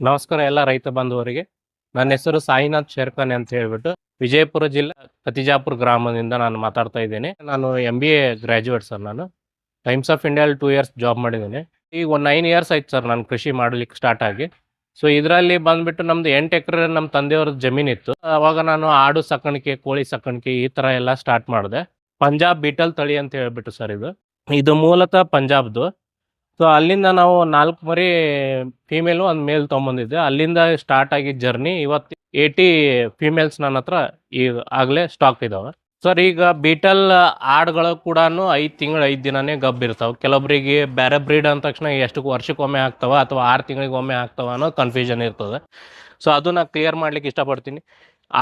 ನಮಸ್ಕಾರ ಎಲ್ಲ ರೈತ ಬಂಧುವರಿಗೆ. ನನ್ನ ಹೆಸರು ಸಾಯಿನಾಥ್ ಶೇರ್ಖಾನೆ ಅಂತ ಹೇಳ್ಬಿಟ್ಟು ವಿಜಯಪುರ ಜಿಲ್ಲೆ ಕತಿಜಾಪುರ ಗ್ರಾಮದಿಂದ ನಾನು ಮಾತಾಡ್ತಾ ಇದ್ದೇನೆ. ನಾನು M B A graduate sir ನಾನು. ಟೈಮ್ಸ್ ಆಫ್ ಇಂಡಿಯಲ್ಲಿ ಟೂ ಇಯರ್ಸ್ ಜಾಬ್ ಮಾಡಿದ್ದೀನಿ. ಈಗ ಒಂದು ನೈನ್ ಇಯರ್ಸ್ ಆಯ್ತು ಸರ್ ನಾನು ಕೃಷಿ ಮಾಡಲಿಕ್ಕೆ ಸ್ಟಾರ್ಟ್ ಆಗಿ. ಸೊ ಇದರಲ್ಲಿ ಬಂದ್ಬಿಟ್ಟು ನಮ್ದು ಎಂಟು ಎಕರೆ ನಮ್ಮ ತಂದೆಯವ್ರ ಜಮೀನಿತ್ತು ಅವಾಗ ನಾನು ಆಡು ಸಾಕಾಣಿಕೆ, ಕೋಳಿ ಸಾಕಾಣಿಕೆ ಈ ಥರ ಎಲ್ಲ ಸ್ಟಾರ್ಟ್ ಮಾಡಿದೆ. ಪಂಜಾಬ್ ಬೀಟಲ್ ತಳಿ ಅಂತ ಹೇಳ್ಬಿಟ್ಟು ಸರ್ ಇದು. ಇದು ಮೂಲತಃ ಪಂಜಾಬ್ದು. ಸೊ ಅಲ್ಲಿಂದ ನಾವು ನಾಲ್ಕು ಮರಿ ಫೀಮೇಲು ಒಂದು ಮೇಲ್ ತೊಗೊಂಬಂದಿದ್ದೆ ಅಲ್ಲಿಂದ ಸ್ಟಾರ್ಟ್ ಆಗಿದ್ದ ಜರ್ನಿ ಇವತ್ತು ಏಯ್ಟಿ ಫೀಮೇಲ್ಸ್ ನನ್ನ ಹತ್ರ ಈಗ ಆಗಲೇ ಸ್ಟಾಕ್ ಇದ್ದಾವೆ ಸರ್, ಈಗ ಬೀಟಲ್ ಆಡ್ಗಳು ಕೂಡ ಐದು ತಿಂಗಳು ಐದು ದಿನನೇ ಗಬ್ ಇರ್ತಾವೆ. ಕೆಲವೊಬ್ಬರಿಗೆ ಬೇರೆ ಬ್ರೀಡ್ ಅಂದ ತಕ್ಷಣ ಎಷ್ಟು ವರ್ಷಕ್ಕೊಮ್ಮೆ ಆಗ್ತಾವ ಅಥವಾ ಆರು ತಿಂಗಳಿಗೆ ಒಮ್ಮೆ ಆಗ್ತಾವ ಅನ್ನೋ ಕನ್ಫ್ಯೂಷನ್ ಇರ್ತದೆ. ಸೊ ಅದು ನಾನು ಕ್ಲಿಯರ್ ಮಾಡ್ಲಿಕ್ಕೆ ಇಷ್ಟಪಡ್ತೀನಿ.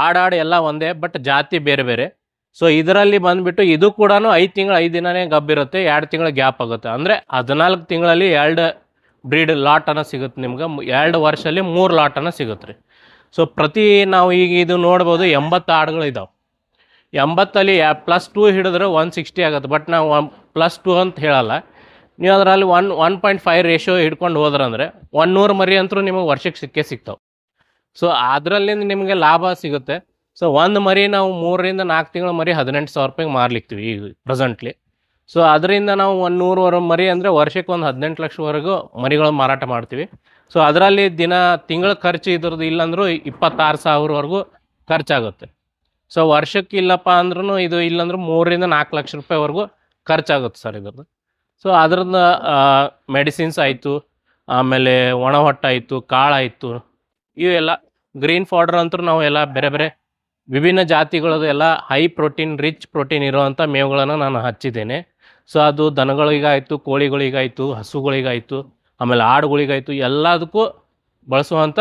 ಆಡಾಡು ಎಲ್ಲ ಒಂದೇ ಬಟ್ ಜಾತಿ ಬೇರೆ ಬೇರೆ. ಸೊ ಇದರಲ್ಲಿ ಬಂದ್ಬಿಟ್ಟು ಇದು ಕೂಡ ಐದು ತಿಂಗಳು ಐದು ದಿನನೇ ಗಬ್ಬಿರುತ್ತೆ ಎರಡು ತಿಂಗಳ ಗ್ಯಾಪ್ ಆಗುತ್ತೆ. ಅಂದರೆ ಹದಿನಾಲ್ಕು ತಿಂಗಳಲ್ಲಿ ಎರಡು ಬ್ರೀಡ್ ಲಾಟನ್ನು ಸಿಗುತ್ತೆ ನಿಮ್ಗೆ, ಎರಡು ವರ್ಷದಲ್ಲಿ ಮೂರು ಲಾಟನ್ನು ಸಿಗುತ್ತೆ ರೀ. ಸೊ ಪ್ರತಿ ನಾವು ಈಗ ಇದು ನೋಡ್ಬೋದು ಎಂಬತ್ತು ಆಡುಗಳು ಇದಾವೆ. ಎಂಬತ್ತಲ್ಲಿ ಪ್ಲಸ್ ಟೂ ಹಿಡಿದ್ರೆ ಒನ್ ಸಿಕ್ಸ್ಟಿ ಆಗುತ್ತೆ. ಬಟ್ ನಾವು ಒನ್ ಪ್ಲಸ್ ಟೂ ಅಂತ ಹೇಳಲ್ಲ. ನೀವು ಅದರಲ್ಲಿ one one point five ratio ಹಿಡ್ಕೊಂಡು ಹೋದ್ರಂದ್ರೆ ಒನ್ ನೂರು ಮರಿ ಅಂತೂ ನಿಮಗೆ ವರ್ಷಕ್ಕೆ ಸಿಕ್ಕೇ ಸಿಗ್ತಾವೆ. ಸೊ ಅದರಲ್ಲಿಂದ ನಿಮಗೆ ಲಾಭ ಸಿಗುತ್ತೆ. ಸೊ ಒಂದು ಮರಿ ನಾವು ಮೂರರಿಂದ ನಾಲ್ಕು ತಿಂಗಳ ಮರಿ ಹದಿನೆಂಟು ಸಾವಿರ ರೂಪಾಯಿಗೆ ಮಾರ್ಲಿಕ್ತೀವಿ ಈಗ ಪ್ರೆಸೆಂಟ್ಲಿ ಸೊ ಅದರಿಂದ ನಾವು ಒಂದು ನೂರುವರೆ ಮರಿ ಅಂದರೆ ವರ್ಷಕ್ಕೆ ಒಂದು ಹದಿನೆಂಟು ಲಕ್ಷವರೆಗೂ ಮರಿಗಳು ಮಾರಾಟ ಮಾಡ್ತೀವಿ. ಸೊ ಅದರಲ್ಲಿ ದಿನ ತಿಂಗಳ ಖರ್ಚು ಇದ್ರದ್ದು ಇಲ್ಲಾಂದ್ರೂ ಇಪ್ಪತ್ತಾರು ಸಾವಿರವರೆಗೂ ಖರ್ಚಾಗುತ್ತೆ. ಸೊ ವರ್ಷಕ್ಕೆ ಇಲ್ಲಪ್ಪ ಅಂದ್ರೂ ಇದು ಇಲ್ಲಾಂದ್ರೂ ಮೂರರಿಂದ ನಾಲ್ಕು ಲಕ್ಷ ರೂಪಾಯಿವರೆಗೂ ಖರ್ಚಾಗುತ್ತೆ ಸರ್ ಇದ್ರದ್ದು. ಸೊ ಅದ್ರದ್ದು ಮೆಡಿಸಿನ್ಸ್ ಆಯಿತು, ಆಮೇಲೆ ಒಣ ಹೊಟ್ಟಾಯಿತು ಕಾಳಾಯಿತು, ಇವೆಲ್ಲ ಗ್ರೀನ್ ಫಾರ್ಡರ್ ಅಂತೂ ನಾವು ಎಲ್ಲ ಬೇರೆ ಬೇರೆ ವಿಭಿನ್ನ ಜಾತಿಗಳದ್ದು ಎಲ್ಲ ಹೈ ಪ್ರೋಟೀನ್ ರಿಚ್ ಪ್ರೋಟೀನ್ ಇರುವಂಥ ಮೇವುಗಳನ್ನು ನಾನು ಹಚ್ಚಿದ್ದೇನೆ. ಸೊ ಅದು ದನಗಳಿಗಾಯಿತು, ಕೋಳಿಗಳಿಗಾಯಿತು, ಹಸುಗಳಿಗಾಯಿತು, ಆಮೇಲೆ ಆಡುಗಳಿಗಾಯಿತು, ಎಲ್ಲದಕ್ಕೂ ಬಳಸುವಂಥ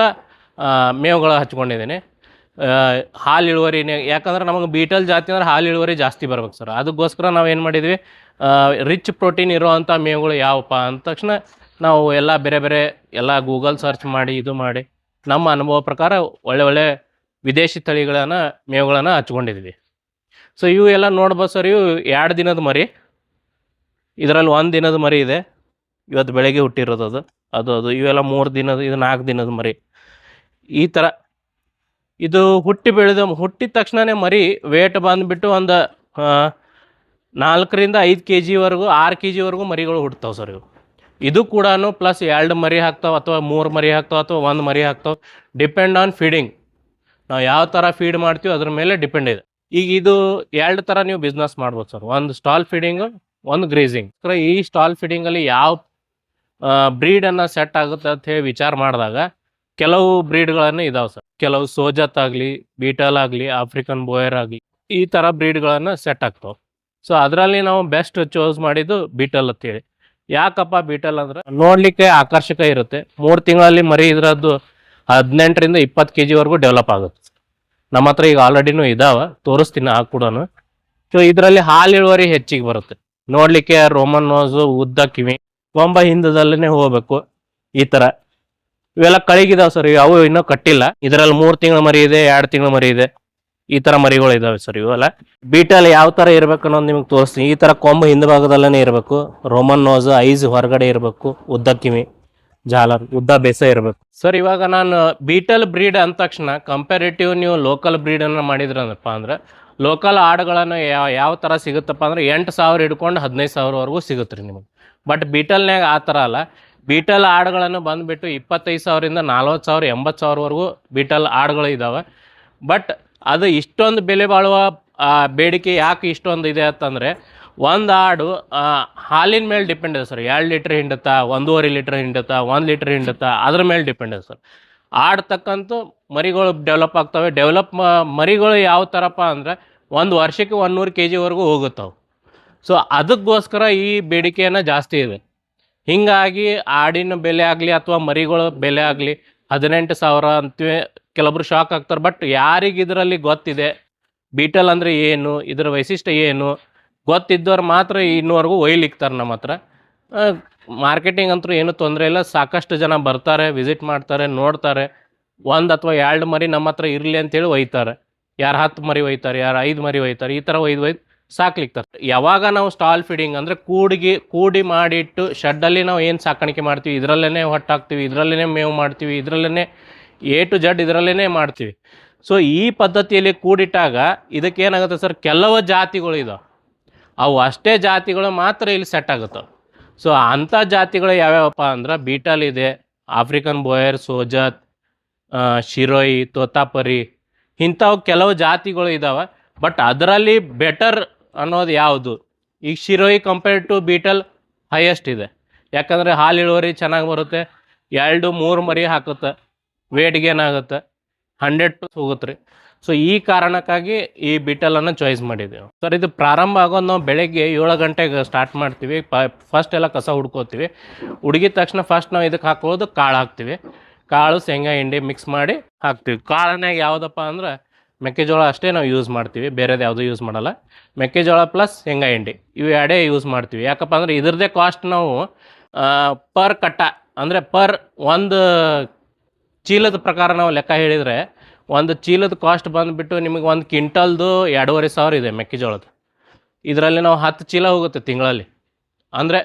ಮೇವುಗಳ ಹಚ್ಕೊಂಡಿದ್ದೇನೆ. ಹಾಲು ಇಳುವರಿ ಯಾಕಂದ್ರೆ ನಮಗೆ ಬೀಟಲ್ ಜಾತಿ ಅಂದ್ರೆ ಹಾಲು ಇಳುವರಿ ಜಾಸ್ತಿ ಬರ್ಬೇಕು ಸರ್. ಅದಕ್ಕೋಸ್ಕರ ನಾವು ಏನು ಮಾಡಿದ್ವಿ ರಿಚ್ ಪ್ರೋಟೀನ್ ಇರುವಂಥ ಮೇವುಗಳು ಯಾವಪ್ಪ ಅಂದ ತಕ್ಷಣ ನಾವು ಎಲ್ಲ ಬೇರೆ ಬೇರೆ ಎಲ್ಲ ಗೂಗಲ್ ಸರ್ಚ್ ಮಾಡಿ, ಇದು ಮಾಡಿ, ನಮ್ಮ ಅನುಭವ ಪ್ರಕಾರ ಒಳ್ಳೆ ಒಳ್ಳೆ ವಿದೇಶಿ ತಳಿಗಳನ್ನು, ಮೇವುಗಳನ್ನು ಹಚ್ಕೊಂಡಿದ್ದೀವಿ ಸೊ ಇವು ಎಲ್ಲ ನೋಡ್ಬೋದು ಸರ್, ಇವು ಎರಡು ದಿನದ ಮರಿ. ಇದರಲ್ಲಿ ಒಂದು ದಿನದ ಮರಿ ಇದೆ. ಇವತ್ತು ಬೆಳಗ್ಗೆ ಹುಟ್ಟಿರೋದು ಅದು. ಅದು ಅದು. ಇವೆಲ್ಲ ಮೂರು ದಿನದ, ಇದು ನಾಲ್ಕು ದಿನದ ಮರಿ. ಈ ಥರ ಇದು ಹುಟ್ಟಿ ಬೆಳೆದ, ಹುಟ್ಟಿದ ತಕ್ಷಣವೇ ಮರಿ ವೇಟ್ ಬಂದುಬಿಟ್ಟು ಒಂದು ನಾಲ್ಕರಿಂದ ಐದು ಕೆ ಜಿವರೆಗೂ ಆರು ಕೆ ಜಿವರೆಗೂ ಮರಿಗಳು ಹುಟ್ತಾವೆ ಸರ್ ಇವು. ಇದು ಕೂಡ ಪ್ಲಸ್ ಎರಡು ಮರಿ ಹಾಕ್ತಾವೆ ಅಥವಾ ಮೂರು ಮರಿ ಹಾಕ್ತಾವೆ ಅಥವಾ ಒಂದು ಮರಿ ಹಾಕ್ತಾವೆ. ಡಿಪೆಂಡ್ ಆನ್ ಫೀಡಿಂಗ್ ನಾವು ಯಾವ ಥರ ಫೀಡ್ ಮಾಡ್ತೀವಿ ಅದ್ರ ಮೇಲೆ ಡಿಪೆಂಡ್ ಇದೆ. ಈಗ ಇದು ಎರಡು ಥರ ನೀವು ಬಿಸ್ನೆಸ್ ಮಾಡ್ಬೋದು ಸರ್ ಒಂದು ಸ್ಟಾಲ್ ಫೀಡಿಂಗು ಒಂದು ಗ್ರೇಸಿಂಗ್ ಈ ಸ್ಟಾಲ್ ಫೀಡಿಂಗಲ್ಲಿ ಯಾವ ಬ್ರೀಡನ್ನು ಸೆಟ್ ಆಗುತ್ತೆ ಅಂತ ಹೇಳಿ ವಿಚಾರ ಮಾಡಿದಾಗ ಕೆಲವು ಬ್ರೀಡ್ಗಳನ್ನು ಇದಾವೆ ಸರ್ ಕೆಲವು ಸೋಜತ್ ಆಗಲಿ ಬೀಟಲ್ ಆಗಲಿ ಆಫ್ರಿಕನ್ ಬೋಯರ್ ಆಗಲಿ ಈ ಥರ ಬ್ರೀಡ್ಗಳನ್ನು ಸೆಟ್ ಆಗ್ತಾವೆ ಸೊ ಅದರಲ್ಲಿ ನಾವು ಬೆಸ್ಟ್ ಚೂಸ್ ಮಾಡಿದ್ದು ಬೀಟಲ್ ಅಂತೇಳಿ ಯಾಕಪ್ಪ ಬೀಟಲ್ ಅಂದ್ರೆ ನೋಡಲಿಕ್ಕೆ ಆಕರ್ಷಕ ಇರುತ್ತೆ. ಮೂರು ತಿಂಗಳಲ್ಲಿ ಮರಿ ಇದ್ರದ್ದು ಹದಿನೆಂಟರಿಂದ ಇಪ್ಪತ್ತು ಕೆ ಜಿವರೆಗೂ ಡೆವಲಪ್ ಆಗುತ್ತೆ ನಮ್ಮ ಹತ್ರ ಈಗ ಆಲ್ರೆಡಿನೂ ಇದಾವೆ, ತೋರಿಸ್ತೀನಿ ಆ ಕೂಡ ಸೊ ಇದರಲ್ಲಿ ಹಾಲು ಇಳುವರಿ ಹೆಚ್ಚಿಗೆ ಬರುತ್ತೆ. ನೋಡಲಿಕ್ಕೆ ರೋಮನ್ ನೋಸು, ಉದ್ದ, ಕಿವಿ ಕೊಂಬ ಹಿಂದದಲ್ಲೇ ಹೋಗ್ಬೇಕು. ಈ ಥರ ಇವೆಲ್ಲ ಕಳಿಗಿದಾವೆ ಸರ್ ಅವು ಇನ್ನೂ ಕಟ್ಟಿಲ್ಲ. ಇದರಲ್ಲಿ ಮೂರು ತಿಂಗಳ ಮರಿ ಇದೆ, ಎರಡು ತಿಂಗಳ ಮರಿ ಇದೆ. ಈ ಥರ ಮರಿಗಳು ಇದಾವೆ ಸರ್ ಇವೆಲ್ಲ ಬೀಟಲ್ ಯಾವ ಥರ ಇರ್ಬೇಕು ಅನ್ನೋದು ನಿಮಗೆ ತೋರಿಸ್ತೀನಿ. ಈ ಥರ ಕೊಂಬು ಹಿಂಭಾಗದಲ್ಲೇ ಇರಬೇಕು. ರೋಮನ್ ನೋಸ್, ಐಸ್ ಹೊರಗಡೆ ಇರಬೇಕು. ಉದ್ದ, ಕಿವಿ. ಜಾಲರ್ ಉದ್ದ ಬೇಸ ಇರಬೇಕು. ಸರ್, ಇವಾಗ ನಾನು ಬೀಟಲ್ ಬ್ರೀಡ್ ಅಂದ ತಕ್ಷಣ ಕಂಪ್ಯಾರಿಟಿವ್ ನೀವು ಲೋಕಲ್ ಬ್ರೀಡನ್ನು ಮಾಡಿದ್ರಪ್ಪ ಅಂದ್ರೆ ಲೋಕಲ್ ಆಡುಗಳನ್ನು ಯಾವ ಯಾವ ಥರ ಸಿಗುತ್ತಪ್ಪ ಅಂದ್ರೆ ಎಂಟು ಸಾವಿರ ಹಿಡ್ಕೊಂಡು ಹದಿನೈದು ಸಾವಿರವರೆಗೂ ಸಿಗುತ್ತೆ ರೀ ನಿಮಗೆ. ಬಟ್ ಬೀಟಲ್ನಾಗ ಆ ಥರ ಅಲ್ಲ. ಬೀಟಲ್ ಆಡುಗಳನ್ನು ಬಂದುಬಿಟ್ಟು ಇಪ್ಪತ್ತೈದು ಸಾವಿರದಿಂದ ನಲ್ವತ್ತು ಸಾವಿರ, ಎಂಬತ್ತು ಸಾವಿರವರೆಗೂ ಬೀಟಲ್ ಆಡುಗಳು ಇದ್ದಾವೆ ಬಟ್ ಅದು ಇಷ್ಟೊಂದು ಬೆಲೆ ಬಾಳುವ ಬೇಡಿಕೆ ಯಾಕೆ ಇಷ್ಟೊಂದು ಇದೆ ಅಂತಂದರೆ ಒಂದು ಆಡು ಹಾಲಿನ ಮೇಲೆ ಡಿಪೆಂಡ್ ಇದೆ ಸರ್. ಎರಡು ಲೀಟ್ರ್ ಹಿಂಡುತ್ತಾ, ಒಂದೂವರೆ ಲೀಟ್ರ್ ಹಿಂಡುತ್ತಾ, ಒಂದು ಲೀಟ್ರ್ ಹಿಂಡುತ್ತಾ, ಅದ್ರ ಮೇಲೆ ಡಿಪೆಂಡ್ ಇದೆ ಸರ್. ಆಡ್ತಕ್ಕಂಥ ಮರಿಗಳು ಡೆವಲಪ್ ಆಗ್ತವೆ. ಡೆವಲಪ್ ಮರಿಗಳು ಯಾವ ಥರಪ್ಪ ಅಂದರೆ ಒಂದು ವರ್ಷಕ್ಕೆ ಒಂದು ನೂರು ಕೆ ಜಿವರೆಗೂ ಹೋಗುತ್ತವೆ. ಸೊ ಅದಕ್ಕೋಸ್ಕರ ಈ ಬೇಡಿಕೆಯನ್ನು ಜಾಸ್ತಿ ಇದೆ. ಹೀಗಾಗಿ ಆಡಿನ ಬೆಲೆ ಆಗಲಿ ಅಥವಾ ಮರಿಗಳ ಬೆಲೆ ಆಗಲಿ ಹದಿನೆಂಟು ಸಾವಿರ ಅಂತೀವಿ ಕೆಲವೊಬ್ರು ಶಾಕ್ ಆಗ್ತಾರೆ. ಬಟ್ ಯಾರಿಗೆ ಗೊತ್ತಿದೆ? ಬೀಟಲ್ ಅಂದರೆ ಏನು? ಇದರ ವೈಶಿಷ್ಟ್ಯ ಏನು? ಗೊತ್ತಿದ್ದವ್ರು ಮಾತ್ರ ಇನ್ನೂವರೆಗೂ ಒಯ್ಲಿಕ್ತಾರೆ ನಮ್ಮ ಹತ್ರ. ಮಾರ್ಕೆಟಿಂಗ್ ಅಂತೂ ಏನೂ ತೊಂದರೆ ಇಲ್ಲ. ಸಾಕಷ್ಟು ಜನ ಬರ್ತಾರೆ, ವಿಸಿಟ್ ಮಾಡ್ತಾರೆ, ನೋಡ್ತಾರೆ. ಒಂದು ಅಥವಾ ಎರಡು ಮರಿ ನಮ್ಮ ಹತ್ರ ಇರಲಿ ಅಂತೇಳಿ ಒಯ್ತಾರೆ. ಯಾರು ಹತ್ತು ಮರಿ ಒಯ್ತಾರೆ, ಯಾರು ಐದು ಮರಿ ಒಯ್ತಾರೆ, ಈ ಥರ ಒಯ್ದು ಒಯ್ದು ಸಾಕ್ಲಿಕ್ತಾರೆ. ಯಾವಾಗ ನಾವು ಸ್ಟಾಲ್ ಫೀಡಿಂಗ್ ಅಂದರೆ ಕೂಡಿಗೆ, ಕೂಡಿ ಮಾಡಿಟ್ಟು ಶೆಡ್ಡಲ್ಲಿ ನಾವು ಏನು ಸಾಕಾಣಿಕೆ ಮಾಡ್ತೀವಿ? ಇದರಲ್ಲೇ ಹೊಟ್ಟಾಕ್ತೀವಿ ಇದರಲ್ಲೇ ಮೇವು ಮಾಡ್ತೀವಿ ಇದರಲ್ಲೇ ಎ ಟು ಜಡ್ ಇದರಲ್ಲೇ ಮಾಡ್ತೀವಿ. ಸೊ ಈ ಪದ್ಧತಿಯಲ್ಲಿ ಕೂಡಿಟ್ಟಾಗ ಇದಕ್ಕೆ ಏನಾಗುತ್ತೆ ಸರ್? ಕೆಲವು ಜಾತಿಗಳು ಇದಾವೆ. ಅವು ಅಷ್ಟೇ ಜಾತಿಗಳು ಮಾತ್ರ ಇಲ್ಲಿ ಸೆಟ್ ಆಗುತ್ತೆ ಸೊ ಅಂಥ ಜಾತಿಗಳು ಯಾವ್ಯಾವಪ್ಪ ಅಂದ್ರೆ ಬೀಟಲ್ ಇದೆ ಆಫ್ರಿಕನ್ ಬೋಯರ್ ಸೋಜತ್ ಶಿರೋಯಿ ತೋತಾಪರಿ ಇಂಥವು ಕೆಲವು ಜಾತಿಗಳು ಇದ್ದಾವೆ ಬಟ್ ಅದರಲ್ಲಿ ಬೆಟರ್ ಅನ್ನೋದು ಯಾವುದು? ಈಗ Sirohi compare to Beetal highest ಇದೆ. ಯಾಕಂದರೆ ಹಾಲು ಇಳುವರಿ ಚೆನ್ನಾಗಿ ಬರುತ್ತೆ, ಎರಡು ಮೂರು ಮರಿ ಹಾಕುತ್ತೆ ವೇಟ್ ಗೇನ್ ಆಗುತ್ತೆ ಹಂಡ್ರೆಡ್ ಹೋಗುತ್ತೆ ರೀ ಸೊ ಈ ಕಾರಣಕ್ಕಾಗಿ ಈ ಬಿಟಲನ್ನು ಚಾಯ್ಸ್ ಮಾಡಿದ್ದೀವಿ ಸರ್ ಇದು ಪ್ರಾರಂಭ ಆಗೋದು ನಾವು ಬೆಳಗ್ಗೆ ಏಳು ಗಂಟೆಗೆ ಸ್ಟಾರ್ಟ್ ಮಾಡ್ತೀವಿ. ಫಸ್ಟ್ ಎಲ್ಲ ಕಸ ಹುಡ್ಕೋತೀವಿ. ಹುಡುಗಿದ ತಕ್ಷಣ ಫಸ್ಟ್ ನಾವು ಇದಕ್ಕೆ ಹಾಕೋದು ಕಾಳು ಹಾಕ್ತೀವಿ. ಕಾಳು, ಶೇಂಗಾ, ಹಿಂಡಿ ಮಿಕ್ಸ್ ಮಾಡಿ ಹಾಕ್ತೀವಿ. ಕಾಳನ್ಯಾಗ ಯಾವುದಪ್ಪ ಅಂದ್ರೆ ಮೆಕ್ಕೆಜೋಳ ಅಷ್ಟೇ ನಾವು ಯೂಸ್ ಮಾಡ್ತೀವಿ. ಬೇರೆದು ಯಾವುದೂ ಯೂಸ್ ಮಾಡಲ್ಲ. ಮೆಕ್ಕೆಜೋಳ ಪ್ಲಸ್ ಶೇಂಗಾ, ಹಿಂಡಿ ಇವು ಎರಡೇ ಯೂಸ್ ಮಾಡ್ತೀವಿ. ಯಾಕಪ್ಪ ಅಂದ್ರೆ ಇದ್ರದ್ದೇ ಕಾಸ್ಟ್ ನಾವು ಪರ್ ಕಟ್ಟ ಅಂದರೆ ಪರ್ ಒಂದು ಚೀಲದ ಪ್ರಕಾರ ನಾವು ಲೆಕ್ಕ ಹೇಳಿದರೆ ಒಂದು ಚೀಲದ ಕಾಸ್ಟ್ ಬಂದುಬಿಟ್ಟು ನಿಮಗೆ ಒಂದು ಕ್ವಿಂಟಲ್ದು ಎರಡೂವರೆ ಸಾವಿರ ಇದೆ ಮೆಕ್ಕೆಜೋಳದ ಇದರಲ್ಲಿ ನಾವು ಹತ್ತು ಚೀಲ ಹೋಗುತ್ತೆ ತಿಂಗಳಲ್ಲಿ. ಅಂದರೆ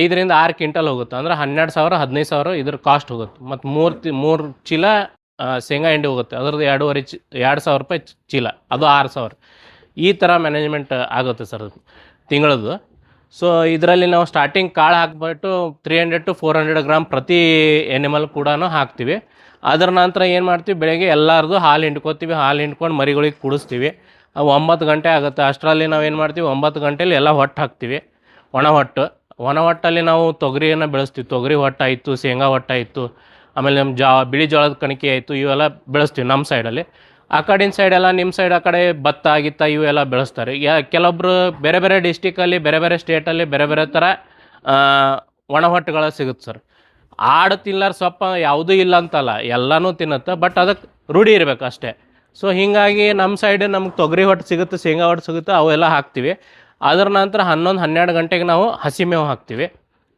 ಐದರಿಂದ ಆರು ಕ್ವಿಂಟಲ್ ಹೋಗುತ್ತೆ. ಅಂದರೆ ಹನ್ನೆರಡು ಸಾವಿರ, ಹದಿನೈದು ಸಾವಿರ ಇದ್ರ ಕಾಸ್ಟ್ ಹೋಗುತ್ತೆ. ಮತ್ತು ಮೂರು ತಿ, ಮೂರು ಚೀಲ ಶೇಂಗಾ ಹಿಂಡಿ ಹೋಗುತ್ತೆ. ಅದ್ರದ್ದು ಎರಡೂವರೆ ಚಿ, ಎರಡು ಸಾವಿರ ರೂಪಾಯಿ ಚೀಲ. ಅದು ಆರು ಸಾವಿರ. ಈ ಥರ ಮ್ಯಾನೇಜ್ಮೆಂಟ್ ಆಗುತ್ತೆ ಸರ್ ತಿಂಗಳದ್ದು. ಸೊ ಇದರಲ್ಲಿ ನಾವು ಸ್ಟಾರ್ಟಿಂಗ್ ಕಾಳು ಹಾಕ್ಬಿಟ್ಟು three hundred to four hundred gram ಪ್ರತಿ ಎನಿಮಲ್ ಕೂಡ ಹಾಕ್ತೀವಿ. ಅದರ ನಂತರ ಏನು ಮಾಡ್ತೀವಿ, ಬೆಳಗ್ಗೆ ಎಲ್ಲರದು ಹಾಲು ಹಿಂಡ್ಕೋತೀವಿ, ಹಾಲು ಹಿಂಡ್ಕೊಂಡು ಮರಿಗಳಿಗೆ ಕುಡಿಸ್ತೀವಿ. ಒಂಬತ್ತು ಗಂಟೆ ಆಗುತ್ತೆ. ಅಷ್ಟರಲ್ಲಿ ನಾವು ಏನು ಮಾಡ್ತೀವಿ, ಒಂಬತ್ತು ಗಂಟೆಯಲ್ಲಿ ಎಲ್ಲ ಹೊಟ್ಟು ಹಾಕ್ತೀವಿ. ಒಣ ಹೊಟ್ಟು. ಒಣ ಹೊಟ್ಟಲ್ಲಿ ನಾವು ತೊಗರಿಯನ್ನು ಬೆಳೆಸ್ತೀವಿ. ತೊಗರಿ ಹೊಟ್ಟಾಯಿತು ಶೇಂಗಾ ಹೊಟ್ಟಾಯಿತು ಆಮೇಲೆ ನಮ್ಮ ಜಾ, ಬಿಳಿ ಜೋಳದ ಕಣಿಕೆ ಆಯಿತು, ಇವೆಲ್ಲ ಬೆಳೆಸ್ತೀವಿ ನಮ್ಮ ಸೈಡಲ್ಲಿ. ಆ ಕಡಿನ ಸೈಡೆಲ್ಲ ನಿಮ್ಮ ಸೈಡ್ ಆ ಕಡೆ ಭತ್ತ, ಗಿತ್ತ ಇವೆಲ್ಲ ಬೆಳೆಸ್ತಾರೆ. ಯಾ ಕೆಲವೊಬ್ಬರು ಬೇರೆ ಬೇರೆ ಡಿಸ್ಟಿಕಲ್ಲಿ ಬೇರೆ ಬೇರೆ ಸ್ಟೇಟಲ್ಲಿ ಬೇರೆ ಬೇರೆ ಥರ ಒಣ ಹೊಟ್ಟುಗಳು ಸಿಗುತ್ತೆ ಸರ್. ಆಡು ತಿನ್ನಲಾರ ಸೊಪ್ಪ ಯಾವುದೂ ಇಲ್ಲ ಅಂತಲ್ಲ, ಎಲ್ಲನೂ ತಿನ್ನುತ್ತೆ ಬಟ್ ಅದಕ್ಕೆ ರೂಢಿ ಇರಬೇಕು ಅಷ್ಟೇ. ಸೊ ಹೀಗಾಗಿ ನಮ್ಮ ಸೈಡ್ ನಮ್ಗೆ ತೊಗರಿ ಹೊಟ್ಟು ಸಿಗುತ್ತೆ, ಶೇಂಗಾ ಹೊಟ್ಟು ಸಿಗುತ್ತೆ, ಅವೆಲ್ಲ ಹಾಕ್ತೀವಿ. ಅದರ ನಂತರ ಹನ್ನೊಂದು, ಹನ್ನೆರಡು ಗಂಟೆಗೆ ನಾವು ಹಸಿ ಮೇವು ಹಾಕ್ತೀವಿ.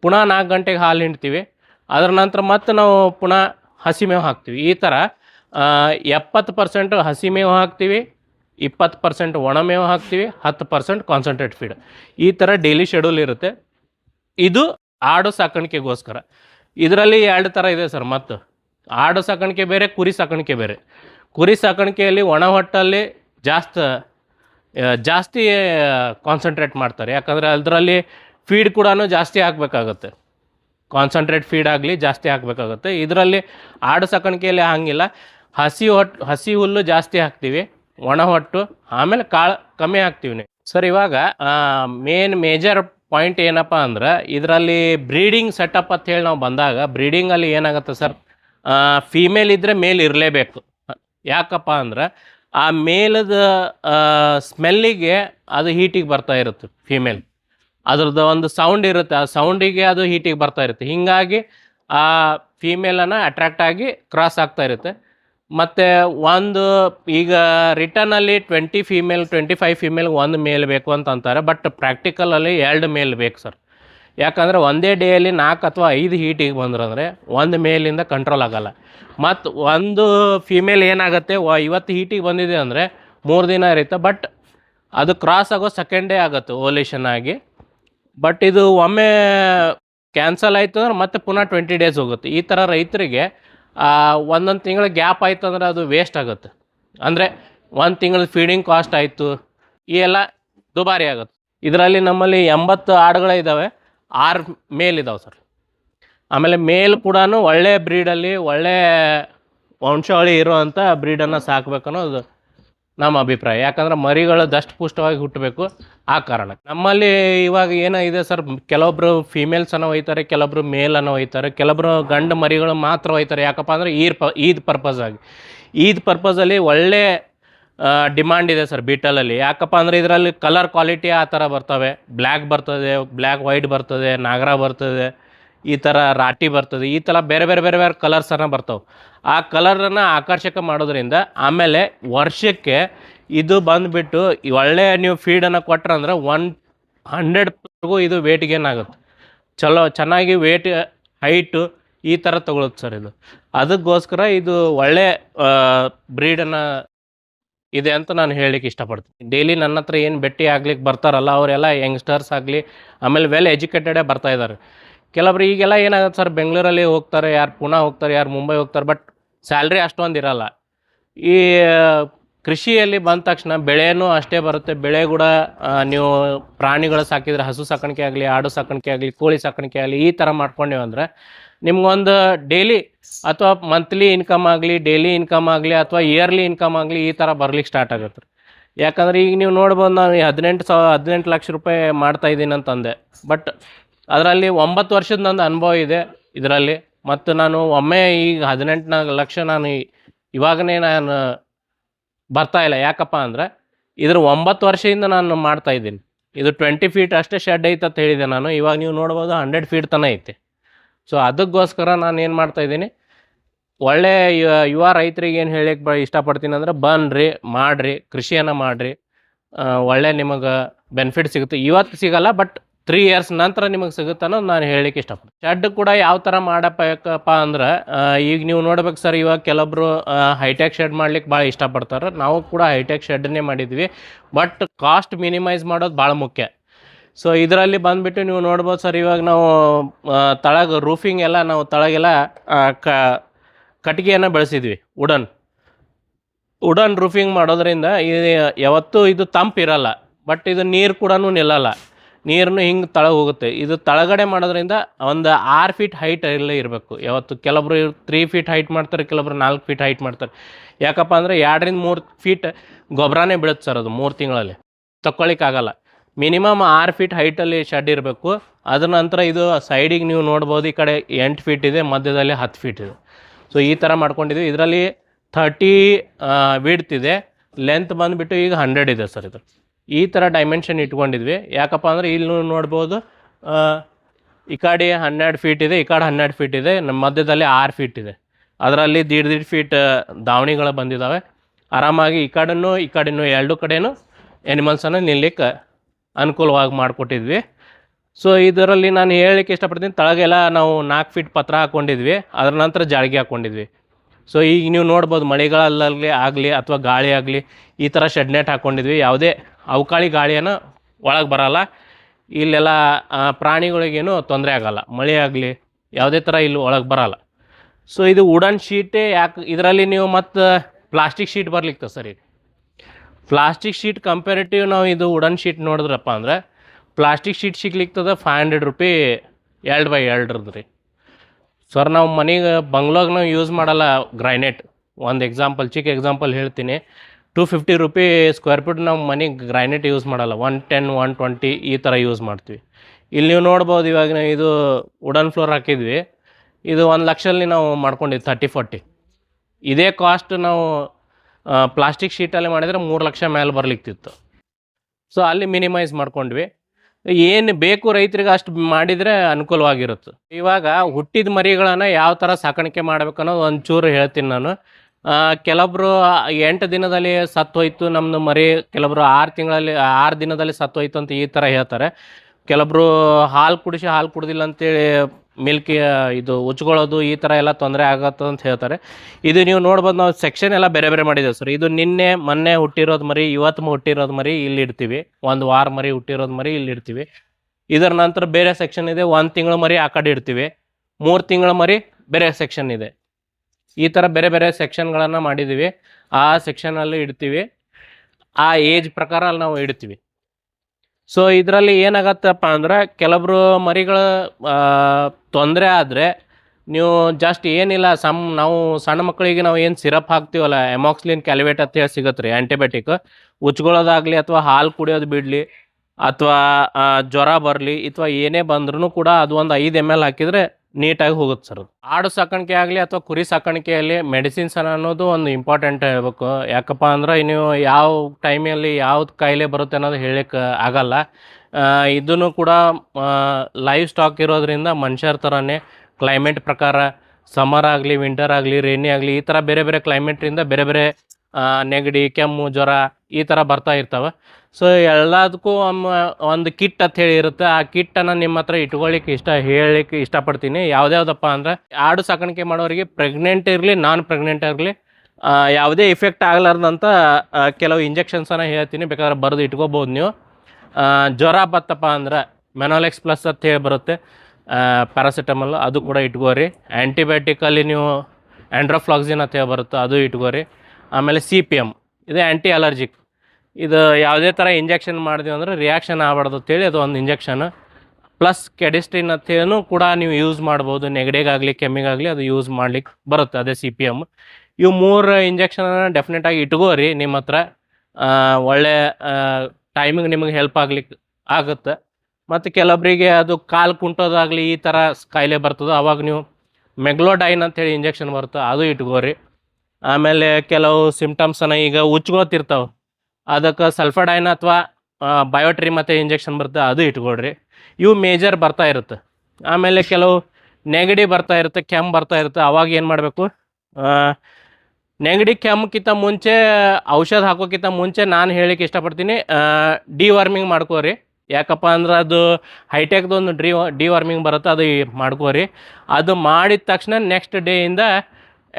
ಪುನಃ ನಾಲ್ಕು ಗಂಟೆಗೆ ಹಾಲು ಹಿಂಡ್ತೀವಿ. ಅದರ ನಂತರ ಮತ್ತೆ ನಾವು ಪುನಃ ಹಸಿಮೇವು ಹಾಕ್ತೀವಿ. ಈ ಥರ ಎಪ್ಪತ್ತು ಪರ್ಸೆಂಟ್ ಹಸಿಮೇವು ಹಾಕ್ತೀವಿ, ಇಪ್ಪತ್ತು ಪರ್ಸೆಂಟ್ ಒಣ ಮೇವು ಹಾಕ್ತೀವಿ, ಹತ್ತು ಪರ್ಸೆಂಟ್ ಕಾನ್ಸಂಟ್ರೇಟ್ ಫೀಡ್ ಈ ಥರ ಡೈಲಿ ಶೆಡ್ಯೂಲ್ ಇರುತ್ತೆ. ಇದು ಆಡು ಸಾಕಾಣಿಕೆಗೋಸ್ಕರ. ಇದರಲ್ಲಿ ಎರಡು ಥರ ಇದೆ ಸರ್ ಮತ್ತು ಆಡು ಸಾಕಾಣಿಕೆ ಬೇರೆ, ಕುರಿ ಸಾಕಾಣಿಕೆ ಬೇರೆ. ಕುರಿ ಸಾಕಾಣಿಕೆಯಲ್ಲಿ ಒಣ ಹೊಟ್ಟಲ್ಲಿ ಜಾಸ್ತಿ ಜಾಸ್ತಿ ಕಾನ್ಸಂಟ್ರೇಟ್ ಮಾಡ್ತಾರೆ. ಯಾಕಂದರೆ ಅದರಲ್ಲಿ ಫೀಡ್ ಕೂಡ ಜಾಸ್ತಿ ಹಾಕಬೇಕಾಗತ್ತೆ. ಕಾನ್ಸಂಟ್ರೇಟ್ ಫೀಡ್ ಆಗಲಿ ಜಾಸ್ತಿ ಹಾಕಬೇಕಾಗುತ್ತೆ. ಇದರಲ್ಲಿ ಆಡು ಸಾಕಾಣಿಕೆಯಲ್ಲಿ ಹಾಗಿಲ್ಲ. ಹಸಿ ಹೊಟ್ಟು ಹಸಿ ಹುಲ್ಲು ಜಾಸ್ತಿ ಹಾಕ್ತೀವಿ, ಒಣ ಹೊಟ್ಟು, ಆಮೇಲೆ ಕಾಳು ಕಮ್ಮಿ ಹಾಕ್ತೀವಿ. ಸರ್ ಇವಾಗ ಮೇನ್ ಮೇಜರ್ ಪಾಯಿಂಟ್ ಏನಪ್ಪ ಅಂದ್ರೆ ಇದರಲ್ಲಿ ಬ್ರೀಡಿಂಗ್ ಸೆಟಪ್ ಅಂತ ಹೇಳಿ ನಾವು ಬಂದಾಗ ಬ್ರೀಡಿಂಗಲ್ಲಿ ಏನಾಗುತ್ತೆ ಸರ್? ಫೀಮೇಲ್ ಇದ್ದರೆ ಮೇಲ್ ಇರಲೇಬೇಕು. ಯಾಕಪ್ಪ ಅಂದ್ರೆ ಆ ಮೇಲದ ಸ್ಮೆಲ್ಲಿಗೆ ಅದು ಹೀಟಿಗೆ ಬರ್ತಾ ಇರುತ್ತೆ ಫೀಮೇಲ್ ಅದ್ರದ್ದು ಒಂದು ಸೌಂಡ್ ಇರುತ್ತೆ, ಆ ಸೌಂಡಿಗೆ ಅದು ಹೀಟಿಗೆ ಬರ್ತಾ ಇರುತ್ತೆ. ಹೀಗಾಗಿ ಆ ಫೀಮೇಲನ್ನು ಅಟ್ರಾಕ್ಟ್ ಆಗಿ ಕ್ರಾಸ್ ಆಗ್ತಾ ಇರುತ್ತೆ. ಮತ್ತು ಒಂದು ಈಗ ರಿಟರ್ನಲ್ಲಿ twenty female twenty five female ಒಂದು ಮೇಲ್ ಬೇಕು ಅಂತ ಅಂತಾರೆ ಬಟ್ ಪ್ರಾಕ್ಟಿಕಲಲ್ಲಿ ಎರಡು ಮೇಲ್ ಬೇಕು ಸರ್ ಯಾಕಂದರೆ ಒಂದೇ ಡೇಯಲ್ಲಿ ನಾಲ್ಕು ಅಥವಾ ಐದು ಹೀಟಿಗೆ ಬಂದ್ರಂದರೆ ಒಂದು ಮೇಲಿಂದ ಕಂಟ್ರೋಲ್ ಆಗಲ್ಲ. ಮತ್ತು ಒಂದು ಫೀಮೇಲ್ ಏನಾಗುತ್ತೆ ಇವತ್ತು ಹೀಟಿಗೆ ಬಂದಿದೆ ಅಂದರೆ ಮೂರು ದಿನ ಇರುತ್ತೆ ಬಟ್ ಅದು ಕ್ರಾಸ್ ಆಗೋ ಸೆಕೆಂಡ್ ಡೇ ಆಗುತ್ತೆ ಓಲೇಷನ್ ಆಗಿ. ಬಟ್ ಇದು ಒಮ್ಮೆ ಕ್ಯಾನ್ಸಲ್ ಆಯಿತು ಅಂದ್ರೆ ಮತ್ತೆ ಪುನಃ ಟ್ವೆಂಟಿ ಡೇಸ್ ಹೋಗುತ್ತೆ. ಈ ಥರ ರೈತರಿಗೆ ಒಂದೊಂದು ತಿಂಗಳ ಗ್ಯಾಪ್ ಆಯ್ತು ಅಂದ್ರೆ ಅದು ವೇಸ್ಟ್ ಆಗುತ್ತೆ. ಅಂದರೆ ಒಂದು ತಿಂಗಳ ಫೀಡಿಂಗ್ ಕಾಸ್ಟ್ ಆಯಿತು, ಈ ಎಲ್ಲ ದುಬಾರಿ ಆಗುತ್ತೆ. ಇದರಲ್ಲಿ ನಮ್ಮಲ್ಲಿ ಎಂಬತ್ತು ಆಡುಗಳಿದ್ದಾವೆ ಆರು ಮೇಲ್ ಇದ್ದಾವೆ ಸರ್. ಆಮೇಲೆ ಮೇಲ್ ಕೂಡ ಒಳ್ಳೆ ಬ್ರೀಡಲ್ಲಿ ಒಳ್ಳೆ ವಂಶಾವಳಿ ಇರುವಂಥ ಬ್ರೀಡನ್ನು ಸಾಕಬೇಕು ಅನ್ನೋದು ನಮ್ಮ ಅಭಿಪ್ರಾಯ. ಯಾಕಂದ್ರೆ ಮರಿಗಳು ದಷ್ಟಪುಷ್ಟವಾಗಿ ಹುಟ್ಟಬೇಕು ಆ ಕಾರಣ. ನಮ್ಮಲ್ಲಿ ಇವಾಗ ಏನಿದೆ ಸರ್, ಕೆಲವೊಬ್ರು ಫೀಮೇಲ್ಸನ್ನು ಒಯ್ತಾರೆ, ಕೆಲವೊಬ್ರು ಮೇಲನ್ನು ಒಯ್ತಾರೆ, ಕೆಲವೊಬ್ರು ಗಂಡು ಮರಿಗಳು ಮಾತ್ರ ಒಯ್ತಾರೆ. ಯಾಕಪ್ಪ ಅಂದರೆ ಈ ಪ, ಈದ್ ಪರ್ಪಸ್ ಆಗಿ. ಈದ್ ಪರ್ಪಸಲ್ಲಿ ಒಳ್ಳೆ ಡಿಮ್ಯಾಂಡ್ ಇದೆ ಸರ್ ಬೀಟಲಲ್ಲಿ ಯಾಕಪ್ಪ ಅಂದರೆ ಇದರಲ್ಲಿ ಕಲರ್ ಕ್ವಾಲಿಟಿ ಆ ಥರ ಬರ್ತವೆ. ಬ್ಲ್ಯಾಕ್ ಬರ್ತದೆ ಬ್ಲ್ಯಾಕ್ ವೈಟ್ ಬರ್ತದೆ, ನಾಗರ ಬರ್ತದೆ. ಈ ಥರ ರಾಟಿ ಬರ್ತದೆ. ಈ ಥರ ಬೇರೆ ಬೇರೆ ಬೇರೆ ಬೇರೆ ಕಲರ್ಸನ್ನು ಬರ್ತವೆ. ಆ ಕಲರನ್ನು ಆಕರ್ಷಕ ಮಾಡೋದ್ರಿಂದ ಆಮೇಲೆ ವರ್ಷಕ್ಕೆ ಇದು ಬಂದುಬಿಟ್ಟು ಒಳ್ಳೆ ನೀವು ಫೀಡನ್ನು ಕೊಟ್ರಂದ್ರೆ ಒನ್ ಹಂಡ್ರೆಡ್ವರೆಗೂ ಇದು ವೇಟ್ ಗೇನ್ ಆಗುತ್ತೆ. ಚಲೋ, ಚೆನ್ನಾಗಿ ವೇಟ್ ಹೈಟು ಈ ಥರ ತಗೊಳುತ್ತೆ ಸರ್ ಇದು. ಅದಕ್ಕೋಸ್ಕರ ಇದು ಒಳ್ಳೆ ಬ್ರೀಡನ್ನು ಇದೆ ಅಂತ ನಾನು ಹೇಳಲಿಕ್ಕೆ ಇಷ್ಟಪಡ್ತೀನಿ. ಡೈಲಿ ನನ್ನ ಹತ್ರ ಏನು ಭೇಟಿ ಆಗ್ಲಿಕ್ಕೆ ಬರ್ತಾರಲ್ಲ, ಅವರೆಲ್ಲ ಯಂಗ್ಸ್ಟರ್ಸ್ ಆಗಲಿ, ಆಮೇಲೆ ವೆಲ್ ಎಜುಕೇಟೆಡೇ ಬರ್ತಾ ಇದ್ದಾರೆ ಕೆಲವ್ರು ಈಗೆಲ್ಲ ಏನಾಗುತ್ತೆ ಸರ್, ಬೆಂಗಳೂರಲ್ಲಿ ಹೋಗ್ತಾರೆ, ಯಾರು ಪುಣೆ ಹೋಗ್ತಾರೆ, ಯಾರು ಮುಂಬೈ ಹೋಗ್ತಾರೆ, ಬಟ್ ಸ್ಯಾಲ್ರಿ ಅಷ್ಟೊಂದು ಇರಲ್ಲ. ಈ, ಕೃಷಿಯಲ್ಲಿ ಬಂದ ತಕ್ಷಣ ಬೆಳೆಯೂ ಅಷ್ಟೇ ಬರುತ್ತೆ. ಬೆಳೆ ಕೂಡ ನೀವು ಪ್ರಾಣಿಗಳು ಸಾಕಿದ್ರೆ ಹಸು ಸಾಕಾಣಿಕೆ ಆಗಲಿ, ಆಡು ಸಾಕಾಣಿಕೆ ಆಗಲಿ, ಕೋಳಿ ಸಾಕಾಣಿಕೆ ಆಗಲಿ, ಈ ಥರ ಮಾಡ್ಕೊಂಡೇವು ಅಂದರೆ ನಿಮ್ಗೊಂದು ಡೈಲಿ ಅಥವಾ ಮಂತ್ಲಿ ಇನ್ಕಮ್ ಆಗಲಿ ಡೈಲಿ ಇನ್ಕಮ್ ಆಗಲಿ ಅಥವಾ ಇಯರ್ಲಿ ಇನ್ಕಮ್ ಆಗಲಿ ಈ ಥರ ಬರ್ಲಿಕ್ಕೆ ಸ್ಟಾರ್ಟ್ ಆಗುತ್ತೆ. ಯಾಕಂದ್ರೆ ಈಗ ನೀವು ನೋಡ್ಬೋದು, ನಾನು ಹದಿನೆಂಟು ಸಾವಿರ, ಹದಿನೆಂಟು ಲಕ್ಷ ರೂಪಾಯಿ ಮಾಡ್ತಾ ಇದ್ದೀನಿ ಅಂತಂದೆ. ಬಟ್ ಅದರಲ್ಲಿ ಒಂಬತ್ತು ವರ್ಷದ ನಂದು ಅನುಭವ ಇದೆ ಇದರಲ್ಲಿ. ಮತ್ತು ನಾನು ಒಮ್ಮೆ ಈಗ ಹದಿನೆಂಟು ಲಕ್ಷ ನಾನು ಇವಾಗನೇ ನಾನು ಬರ್ತಾ ಇಲ್ಲ. ಯಾಕಪ್ಪ ಅಂದರೆ ಇದ್ರ ಒಂಬತ್ತು ವರ್ಷದಿಂದ ನಾನು ಮಾಡ್ತಾ ಇದ್ದೀನಿ. ಇದು ಟ್ವೆಂಟಿ ಫೀಟ್ ಅಷ್ಟೇ ಶೆಡ್ ಐತೆ ಅಂತ ಹೇಳಿದೆ ನಾನು. ಇವಾಗ ನೀವು ನೋಡ್ಬೋದು ಹಂಡ್ರೆಡ್ ಫೀಟ್ ತನಕ ಐತೆ. ಸೊ ಅದಕ್ಕೋಸ್ಕರ ನಾನು ಏನು ಮಾಡ್ತಾ ಇದ್ದೀನಿ, ಒಳ್ಳೆ ಯುವ ರೈತರಿಗೆ ಏನು ಹೇಳಕ್ಕೆ ಬ, ಇಷ್ಟಪಡ್ತೀನಿ ಅಂದರೆ ಬನ್ನಿರಿ ಮಾಡಿರಿ, ಕೃಷಿಯನ್ನು ಮಾಡಿರಿ. ಒಳ್ಳೆ ನಿಮಗೆ ಬೆನಿಫಿಟ್ ಸಿಗುತ್ತೆ. ಇವತ್ತು ಸಿಗಲ್ಲ ಬಟ್ ತ್ರೀ ಇಯರ್ಸ್ ನಂತರ ನಿಮಗೆ ಸಿಗುತ್ತೆ ಅನ್ನೋದು ನಾನು ಹೇಳಲಿಕ್ಕೆ ಇಷ್ಟಪಡ್ತೀನಿ. ಶೆಡ್ ಕೂಡ ಯಾವ ಥರ ಮಾಡಬೇಕಪ್ಪ ಅಂದ್ರೆ ಈಗ ನೀವು ನೋಡ್ಬೇಕು ಸರ್, ಇವಾಗ ಕೆಲವೊಬ್ರು ಹೈಟೆಕ್ ಶೆಡ್ ಮಾಡ್ಲಿಕ್ಕೆ ಭಾಳ ಇಷ್ಟಪಡ್ತಾರೆ. ನಾವು ಕೂಡ ಹೈಟೆಕ್ ಶೆಡ್ನೇ ಮಾಡಿದ್ವಿ. ಬಟ್ ಕಾಸ್ಟ್ ಮಿನಿಮೈಸ್ ಮಾಡೋದು ಭಾಳ ಮುಖ್ಯ. ಸೊ ಇದರಲ್ಲಿ ಬಂದುಬಿಟ್ಟು ನೀವು ನೋಡ್ಬೋದು ಸರ್, ಇವಾಗ ನಾವು ತಳಗ ರೂಫಿಂಗ್ ಎಲ್ಲ ನಾವು ತಳಗೆಲ್ಲ ಕ, ಕಟ್ಟಿಗೆಯನ್ನು ಬೆಳೆಸಿದ್ವಿ ವುಡನ್ ವುಡನ್ ರೂಫಿಂಗ್ ಮಾಡೋದ್ರಿಂದ ಇದು ಯಾವತ್ತೂ ಇದು ತಂಪಿರಲ್ಲ ಬಟ್ ಇದು ನೀರು ಕೂಡ ನಿಲ್ಲಲ್ಲ. ನೀರನ್ನು ಹಿಂಗೆ ತಳ ಹೋಗುತ್ತೆ. ಇದು ತಳಗಡೆ ಮಾಡೋದ್ರಿಂದ ಒಂದು ಆರು ಫೀಟ್ ಹೈಟ್ ಎಲ್ಲ ಇರಬೇಕು. ಯಾವತ್ತು ಕೆಲವೊಬ್ರು ತ್ರೀ ಫೀಟ್ ಹೈಟ್ ಮಾಡ್ತಾರೆ ಕೆಲವೊಬ್ರು ನಾಲ್ಕು ಫೀಟ್ ಹೈಟ್ ಮಾಡ್ತಾರೆ. ಯಾಕಪ್ಪ ಅಂದರೆ ಎರಡರಿಂದ ಮೂರು ಫೀಟ್ ಗೊಬ್ಬರನೇ ಬೀಳುತ್ತೆ ಸರ್ ಅದು ಮೂರು ತಿಂಗಳಲ್ಲಿ. ತಗೊಳ್ಳಿಕ್ಕಾಗಲ್ಲ ಮಿನಿಮಮ್ ಆರು ಫೀಟ್ ಹೈಟಲ್ಲಿ ಶೆಡ್ ಇರಬೇಕು. ಅದ್ರ ನಂತರ ಇದು ಸೈಡಿಗೆ ನೀವು ನೋಡ್ಬೋದು, ಈ ಕಡೆ ಎಂಟು ಫೀಟ್ ಇದೆ, ಮಧ್ಯದಲ್ಲಿ ಹತ್ತು ಫೀಟ್ ಇದೆ. ಸೊ, ಈ ಥರ ಮಾಡ್ಕೊಂಡಿದ್ವಿ ಇದರಲ್ಲಿ ಥರ್ಟಿ ಇದೆ. ಲೆಂತ್ ಬಂದುಬಿಟ್ಟು ಈಗ ಹಂಡ್ರೆಡ್ ಇದೆ ಸರ್ ಇದು. ಈ ಥರ ಡೈಮೆನ್ಷನ್ ಇಟ್ಕೊಂಡಿದ್ವಿ. ಯಾಕಪ್ಪ ಅಂದರೆ ಇಲ್ಲಿ ನೋಡ್ಬೋದು ಈ ಕಡೆ ಹನ್ನೆರಡು ಫೀಟ್ ಇದೆ, ಈ ಕಡೆ ಹನ್ನೆರಡು ಫೀಟ್ ಇದೆ, ನಮ್ಮ ಮಧ್ಯದಲ್ಲಿ ಆರು ಫೀಟ್ ಇದೆ. ಅದರಲ್ಲಿ ದೀಡ್ ದೀಡ್ ಫೀಟ್ ದಾವಣಿಗಳು ಬಂದಿದ್ದಾವೆ ಆರಾಮಾಗಿ ಈ ಕಡೆನೂ ಈ ಕಡೆನೂ ಎರಡು ಕಡೆನೂ ಎನಿಮಲ್ಸನ್ನು ನಿಲ್ಲಿಕ್ಕೆ ಅನುಕೂಲವಾಗಿ ಮಾಡಿಕೊಟ್ಟಿದ್ವಿ. ಸೊ ಇದರಲ್ಲಿ ನಾನು ಹೇಳಲಿಕ್ಕೆ ಇಷ್ಟಪಡ್ತೀನಿ, ತಳಗೆಲ್ಲ ನಾವು ನಾಲ್ಕು ಫೀಟ್ ಪತ್ರ ಹಾಕ್ಕೊಂಡಿದ್ವಿ ಅದರ ನಂತರ ಜಾಳಿಗೆ ಹಾಕ್ಕೊಂಡಿದ್ವಿ ಸೊ ಈಗ ನೀವು ನೋಡ್ಬೋದು ಮಳೆಗಾಲದಲ್ಲಿ ಆಗಲಿ ಅಥವಾ ಗಾಳಿ ಆಗಲಿ ಈ ಥರ ಶೆಡ್ ನೆಟ್ ಹಾಕ್ಕೊಂಡಿದ್ವಿ ಯಾವುದೇ ಅವಕಾಳಿ ಗಾಳಿಯನ್ನು ಒಳಗೆ ಬರಲ್ಲ. ಇಲ್ಲೆಲ್ಲ ಪ್ರಾಣಿಗಳಿಗೇನು ತೊಂದರೆ ಆಗಲ್ಲ. ಮಳೆ ಆಗಲಿ ಯಾವುದೇ ಥರ ಇಲ್ಲಿ ಒಳಗೆ ಬರಲ್ಲ. ಸೊ ಇದು ವುಡನ್ ಶೀಟೇ ಯಾಕೆ ಇದರಲ್ಲಿ ನೀವು ಮತ್ತು ಪ್ಲಾಸ್ಟಿಕ್ ಶೀಟ್ ಬರ್ಲಿಕ್ಕೆ ಸರ್. ಈಗ ಪ್ಲಾಸ್ಟಿಕ್ ಶೀಟ್ ಕಂಪೇರಿಟಿವ್ ನಾವು ಇದು ವುಡನ್ ಶೀಟ್ ನೋಡಿದ್ರಪ್ಪ ಅಂದರೆ ಪ್ಲಾಸ್ಟಿಕ್ ಶೀಟ್ ಸಿಗ್ಲಿಕ್ತದ ಫೈವ್ ಹಂಡ್ರೆಡ್ ರುಪೀ ಎರಡು ಬೈ ಎರಡ್ರದ್ದು ರೀ ಸರ್ ನಾವು ಮನೆಗೆ ಬಂಗ್ಲಾಗ ನಾವು ಯೂಸ್ ಮಾಡಲ್ಲ ಗ್ರೈನೇಟ್ ಒಂದು ಎಕ್ಸಾಂಪಲ್ ಚಿಕ್ಕ ಎಕ್ಸಾಂಪಲ್ ಹೇಳ್ತೀನಿ. Two fifty rupee square feet ನಾವು ಮನೆಗೆ ಗ್ರೈನೇಟ್ ಯೂಸ್ ಮಾಡಲ್ಲ. ಒನ್ ಟೆನ್ ಒನ್ ಟ್ವೆಂಟಿ ಈ ಥರ ಯೂಸ್ ಮಾಡ್ತೀವಿ. ಇಲ್ಲಿ ನೀವು ನೋಡ್ಬೋದು ಇವಾಗ ನಾವು ಇದು ವುಡನ್ ಫ್ಲೋರ್ ಹಾಕಿದ್ವಿ. ಇದು ಒಂದು ಲಕ್ಷಲ್ಲಿ ನಾವು ಮಾಡ್ಕೊಂಡಿದ್ವಿ ತರ್ಟಿ ಫೋರ್ಟಿ ಇದೇ ಕಾಸ್ಟ್ ನಾವು ಪ್ಲಾಸ್ಟಿಕ್ ಶೀಟಲ್ಲಿ ಮಾಡಿದರೆ ಮೂರು ಲಕ್ಷ ಮೇಲೆ ಬರ್ಲಿಕ್ತಿತ್ತು. ಸೊ ಅಲ್ಲಿ ಮಿನಿಮೈಸ್ ಮಾಡ್ಕೊಂಡ್ವಿ. ಏನು ಬೇಕು ರೈತರಿಗೆ ಅಷ್ಟು ಮಾಡಿದರೆ ಅನುಕೂಲವಾಗಿರುತ್ತೆ. ಇವಾಗ ಹುಟ್ಟಿದ ಮರಿಗಳನ್ನು ಯಾವ ಥರ ಸಾಕಾಣಿಕೆ ಮಾಡಬೇಕು ಅನ್ನೋದು ಒಂಚೂರು ಹೇಳ್ತೀನಿ ನಾನು. ಕೆಲವೊಬ್ರು ಎಂಟು ದಿನದಲ್ಲಿ ಸತ್ತೋಯ್ತು ನಮ್ಮದು ಮರಿ ಕೆಲವೊಬ್ರು ಆರು ತಿಂಗಳಲ್ಲಿ, ಆರು ದಿನದಲ್ಲಿ ಸತ್ತೋಯ್ತು ಅಂತ ಈ ಥರ ಹೇಳ್ತಾರೆ. ಕೆಲವೊಬ್ರು ಹಾಲು ಕುಡಿಸಿ ಹಾಲು ಕುಡ್ದಿಲ್ಲ ಅಂತೇಳಿ ಮಿಲ್ಕ್ ಇದು ಉಚ್ಕೊಳ್ಳೋದು ಈ ಥರ ಎಲ್ಲ ತೊಂದರೆ ಆಗತ್ತೆ ಅಂತ ಹೇಳ್ತಾರೆ. ಇದು ನೀವು ನೋಡ್ಬೋದು ನಾವು ಸೆಕ್ಷನ್ ಎಲ್ಲ ಬೇರೆ ಬೇರೆ ಮಾಡಿದ್ದೇವೆ ಸರ್. ಇದು ನಿನ್ನೆ, ಮೊನ್ನೆ ಹುಟ್ಟಿರೋದು ಮರಿ, ಇವತ್ತು ಹುಟ್ಟಿರೋದು ಮರಿ ಇಲ್ಲಿ ಇಡ್ತೀವಿ. ಒಂದು ವಾರ ಮರಿ ಹುಟ್ಟಿರೋದು ಮರಿ ಇಲ್ಲಿ ಇಡ್ತೀವಿ. ಇದರ ನಂತರ ಬೇರೆ ಸೆಕ್ಷನ್ ಇದೆ, ಒಂದು ತಿಂಗಳು ಮರಿ ಆ ಕಡೆ ಇಡ್ತೀವಿ. ಮೂರು ತಿಂಗಳ ಮರಿ ಬೇರೆ ಸೆಕ್ಷನ್ ಇದೆ. ಈ ಥರ ಬೇರೆ ಬೇರೆ ಸೆಕ್ಷನ್ಗಳನ್ನು ಮಾಡಿದ್ದೀವಿ. ಆ ಸೆಕ್ಷನಲ್ಲಿ ಇಡ್ತೀವಿ. ಆ ಏಜ್ ಪ್ರಕಾರ ಅಲ್ಲಿ ನಾವು ಇಡ್ತೀವಿ. ಸೊ ಇದರಲ್ಲಿ ಏನಾಗತ್ತಪ್ಪ ಅಂದ್ರೆ ಕೆಲವರು ಮರಿಗಳ ತೊಂದರೆ ಆದರೆ ನೀವು ಜಸ್ಟ್ ಏನಿಲ್ಲ, ಸಮ್ ನಾವು ಸಣ್ಣ ಮಕ್ಕಳಿಗೆ ನಾವು ಏನು ಸಿರಪ್ ಹಾಕ್ತೀವಲ್ಲ ಎಮಾಕ್ಸ್ಲಿನ್ ಕ್ಯಾಲಿವೇಟ್ ಅಂತ ಹೇಳಿ ಸಿಗುತ್ತೆ ರೀ ಆ್ಯಂಟಿಬಯೋಟಿಕ್ ಉಚ್ಕೊಳ್ಳೋದಾಗಲಿ ಅಥವಾ ಹಾಲು ಕುಡಿಯೋದು ಬಿಡಲಿ, ಅಥವಾ ಜ್ವರ ಬರಲಿ ಅಥವಾ ಏನೇ ಬಂದ್ರೂ ಕೂಡ ಅದು ಒಂದು ಐದು ಎಂ ಎಲ್ ಹಾಕಿದರೆ ನೀಟಾಗಿ ಹೋಗುತ್ತೆ ಸರ್ ಆಡು ಸಾಕಾಣಿಕೆ ಆಗಲಿ ಅಥವಾ ಕುರಿ ಸಾಕಾಣಿಕೆಯಲ್ಲಿ ಮೆಡಿಸಿನ್ಸ್ ಅನ್ನೋದು ಒಂದು ಇಂಪಾರ್ಟೆಂಟ್ ಹೇಳ್ಬೇಕು. ಯಾಕಪ್ಪ ಅಂದ್ರೆ ನೀವು ಯಾವ ಟೈಮಲ್ಲಿ ಯಾವ್ದು ಕಾಯಿಲೆ ಬರುತ್ತೆ ಅನ್ನೋದು ಹೇಳಕ್ಕೆ ಆಗಲ್ಲ. ಇದನ್ನು ಕೂಡ ಲೈವ್ ಸ್ಟಾಕ್ ಇರೋದ್ರಿಂದ ಮನುಷ್ಯರ ಥರನೇ ಕ್ಲೈಮೇಟ್ ಪ್ರಕಾರ ಸಮ್ಮರ್ ಆಗಲಿ ವಿಂಟರ್ ಆಗಲಿ ರೇನಿ ಆಗಲಿ ಈ ಥರ ಬೇರೆ ಬೇರೆ ಕ್ಲೈಮೇಟ್ರಿಂದ ಬೇರೆ ಬೇರೆ ನೆಗಡಿ, ಕೆಮ್ಮು, ಜ್ವರ ಈ ಥರ ಬರ್ತಾ ಇರ್ತವೆ. ಸೊ ಎಲ್ಲದಕ್ಕೂ ಒಂದು ಕಿಟ್ ಅಂತ ಹೇಳಿ ಇರುತ್ತೆ. ಆ ಕಿಟ್ಟನ್ನು ನಿಮ್ಮ ಹತ್ರ ಇಟ್ಕೊಳ್ಳಿಕ್ಕೆ ಇಷ್ಟ, ಹೇಳಲಿಕ್ಕೆ ಇಷ್ಟಪಡ್ತೀನಿ. ಯಾವ್ದ್ಯಾವ್ದಪ್ಪ ಅಂದ್ರೆ, ಆಡು ಸಾಕಾಣಿಕೆ ಮಾಡೋರಿಗೆ ಪ್ರೆಗ್ನೆಂಟ್ ಇರಲಿ ನಾನ್ ಪ್ರೆಗ್ನೆಂಟ್ ಇರಲಿ ಯಾವುದೇ ಇಫೆಕ್ಟ್ ಆಗಲಾರ್ದಂಥ ಕೆಲವು ಇಂಜೆಕ್ಷನ್ಸನ್ನು ಹೇಳ್ತೀನಿ. ಬೇಕಾದ್ರೆ ಬರೆದು ಇಟ್ಕೋಬೋದು ನೀವು. ಜ್ವರ ಬತ್ತಪ್ಪ ಅಂದ್ರೆ ಮೆನೋಲೆಕ್ಸ್ ಪ್ಲಸ್ ಅಂತ ಹೇಳಿ ಬರುತ್ತೆ. ಪ್ಯಾರಾಸಿಟಮಲ್ ಅದು ಕೂಡ ಇಟ್ಕೋರಿ. ಆ್ಯಂಟಿಬಯೋಟಿಕಲ್ಲಿ ನೀವು ಆ್ಯಂಡ್ರೋಫ್ಲಾಕ್ಸಿನ್ ಅಂತ ಹೇಳಿ ಬರುತ್ತೆ, ಅದು ಇಟ್ಕೋರಿ. ಆಮೇಲೆ ಸಿ ಪಿ ಎಂ ಇದು ಆ್ಯಂಟಿ ಅಲರ್ಜಿಕ್ ಇದು ಯಾವುದೇ ಥರ ಇಂಜೆಕ್ಷನ್ ಮಾಡಿದ್ವಿ ಅಂದರೆ ರಿಯಾಕ್ಷನ್ ಆಗಬಾರ್ದು ಅಂತೇಳಿ ಅದು ಒಂದು ಇಂಜೆಕ್ಷನ್ ಪ್ಲಸ್ ಕೆಡಿಸ್ಟಿನ್ ಅಂತೇನು ಕೂಡ ನೀವು ಯೂಸ್ ಮಾಡ್ಬೋದು. ನೆಗಡಿಗಾಗಲಿ ಕೆಮ್ಮಿಗಾಗಲಿ ಅದು ಯೂಸ್ ಮಾಡ್ಲಿಕ್ಕೆ ಬರುತ್ತೆ ಅದೇ ಸಿ ಪಿ ಎಂ ಇವು ಮೂರು ಇಂಜೆಕ್ಷನ್ ಡೆಫಿನೆಟಾಗಿ ಇಟ್ಕೋರಿ ನಿಮ್ಮ ಹತ್ರ. ಒಳ್ಳೆ ಟೈಮಿಂಗ್ ನಿಮಗೆ ಹೆಲ್ಪ್ ಆಗ್ಲಿಕ್ಕೆ ಆಗುತ್ತೆ. ಮತ್ತು ಕೆಲವೊಬ್ಬರಿಗೆ ಅದು ಕಾಲು ಕುಂಟೋದಾಗಲಿ ಈ ಥರ ಕಾಯಿಲೆ ಬರ್ತದೆ ಅವಾಗ ನೀವು ಮೆಗ್ಲೋಡೈನ್ ಅಂತೇಳಿ ಇಂಜೆಕ್ಷನ್ ಬರುತ್ತೆ, ಅದು ಇಟ್ಕೋರಿ ಆಮೇಲೆ ಕೆಲವು ಸಿಮ್ಟಮ್ಸನ್ನು ಈಗ ಉಚ್ಕೊತಿರ್ತಾವೆ ಅದಕ್ಕೆ ಸಲ್ಫಡೈನ್ ಅಥವಾ ಬಯೋಟ್ರಿ ಮತ್ತು ಇಂಜೆಕ್ಷನ್ ಬರುತ್ತೆ ಅದು ಇಟ್ಕೊಳ್ರಿ. ಇವು ಮೇಜರ್ ಬರ್ತಾ ಇರುತ್ತೆ. ಆಮೇಲೆ ಕೆಲವು ನೆಗಡಿ ಬರ್ತಾ ಇರುತ್ತೆ, ಕೆಮ್ಮು ಬರ್ತಾ ಇರುತ್ತೆ, ಅವಾಗ ಏನು ಮಾಡಬೇಕು? ನೆಗಡಿ ಕೆಮ್ಮಕ್ಕಿಂತ ಮುಂಚೆ, ಔಷಧ ಹಾಕೋಕ್ಕಿಂತ ಮುಂಚೆ ನಾನು ಹೇಳಿಕ್ಕೆ ಇಷ್ಟಪಡ್ತೀನಿ ಡಿವಾರ್ಮಿಂಗ್ ಮಾಡ್ಕೋರಿ. ಯಾಕಪ್ಪ ಅಂದ್ರೆ ಅದು ಹೈಟೆಕ್ದೊಂದು ಡ್ರಿ ಡಿವಾರ್ಮಿಂಗ್ ಬರುತ್ತೆ, ಅದು ಮಾಡ್ಕೋರಿ. ಅದು ಮಾಡಿದ ತಕ್ಷಣ ನೆಕ್ಸ್ಟ್ ಡೇಯಿಂದ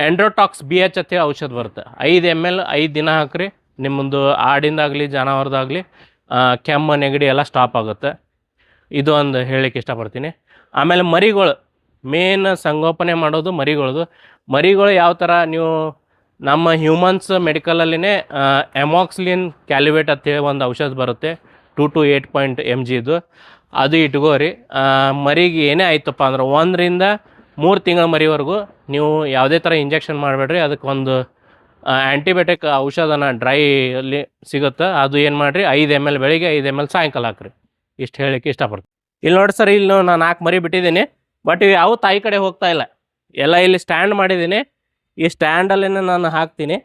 ಎಂಡ್ರೋಟಾಕ್ಸ್ ಬಿ ಎಚ್ ಅಂತ ಔಷಧ ಬರುತ್ತೆ. ಐದು ಎಂ ಎಲ್ ಐದು ದಿನ ಹಾಕ್ರಿ. ನಿಮ್ಮದು ಆಡಿಂದಾಗಲಿ, ಜಾನವಾರದಾಗಲಿ ಕೆಮ್ಮು, ನೆಗಡಿ ಎಲ್ಲ ಸ್ಟಾಪ್ ಆಗುತ್ತೆ. ಇದು ಒಂದು ಹೇಳಲಿಕ್ಕೆ ಇಷ್ಟಪಡ್ತೀನಿ. ಆಮೇಲೆ ಮರಿಗಳು ಮೇನ್ ಸಂಗೋಪನೆ ಮಾಡೋದು ಮರಿಗಳದು. ಮರಿಗಳು ಯಾವ ಥರ ನೀವು ನಮ್ಮ ಹ್ಯೂಮನ್ಸ್ ಮೆಡಿಕಲಲ್ಲಿನೇ ಎಮಾಕ್ಸ್ಲಿನ್ ಕ್ಯಾಲಿವೇಟ್ ಅಂತೇಳಿ ಒಂದು ಔಷಧ ಬರುತ್ತೆ. Two two eight point M ಜಿದು ಅದು ಇಟ್ಕೋರಿ. ಮರಿಗೆ ಏನೇ ಆಯ್ತಪ್ಪ ಅಂದ್ರೆ ಒಂದರಿಂದ ಮೂರು ತಿಂಗಳ ಮರಿವರೆಗೂ ನೀವು ಯಾವುದೇ ಥರ ಇಂಜೆಕ್ಷನ್ ಮಾಡಬೇಡ್ರಿ. ಅದಕ್ಕೆ ಒಂದು ಆ್ಯಂಟಿಬಯೋಟಿಕ್ ಔಷಧನ ಡ್ರೈ ಅಲ್ಲಿ ಸಿಗುತ್ತೆ. ಅದು ಏನು ಮಾಡಿರಿ, ಐದು ಎಂ ಎಲ್ ಬೆಳಿಗ್ಗೆ ಐದು ಎಂ ಎಲ್ ಸಾಯಂಕಾಲ ಹಾಕ್ರಿ. ಇಷ್ಟು ಹೇಳಲಿಕ್ಕೆ ಇಷ್ಟಪಡ್ತೀನಿ. ಇಲ್ಲಿ ನೋಡಿ ಸರ್ ಇಲ್ಲಿ ನಾನು ನಾಲ್ಕು ಮರಿ ಬಿಟ್ಟಿದ್ದೀನಿ. ಬಟ್ ಯಾವ ತಾಯಿ ಕಡೆ ಹೋಗ್ತಾ ಇಲ್ಲ. ಎಲ್ಲ ಇಲ್ಲಿ ಸ್ಟ್ಯಾಂಡ್ ಮಾಡಿದ್ದೀನಿ. ಈ ಸ್ಟ್ಯಾಂಡಲ್ಲೇ ನಾನು ಹಾಕ್ತೀನಿ.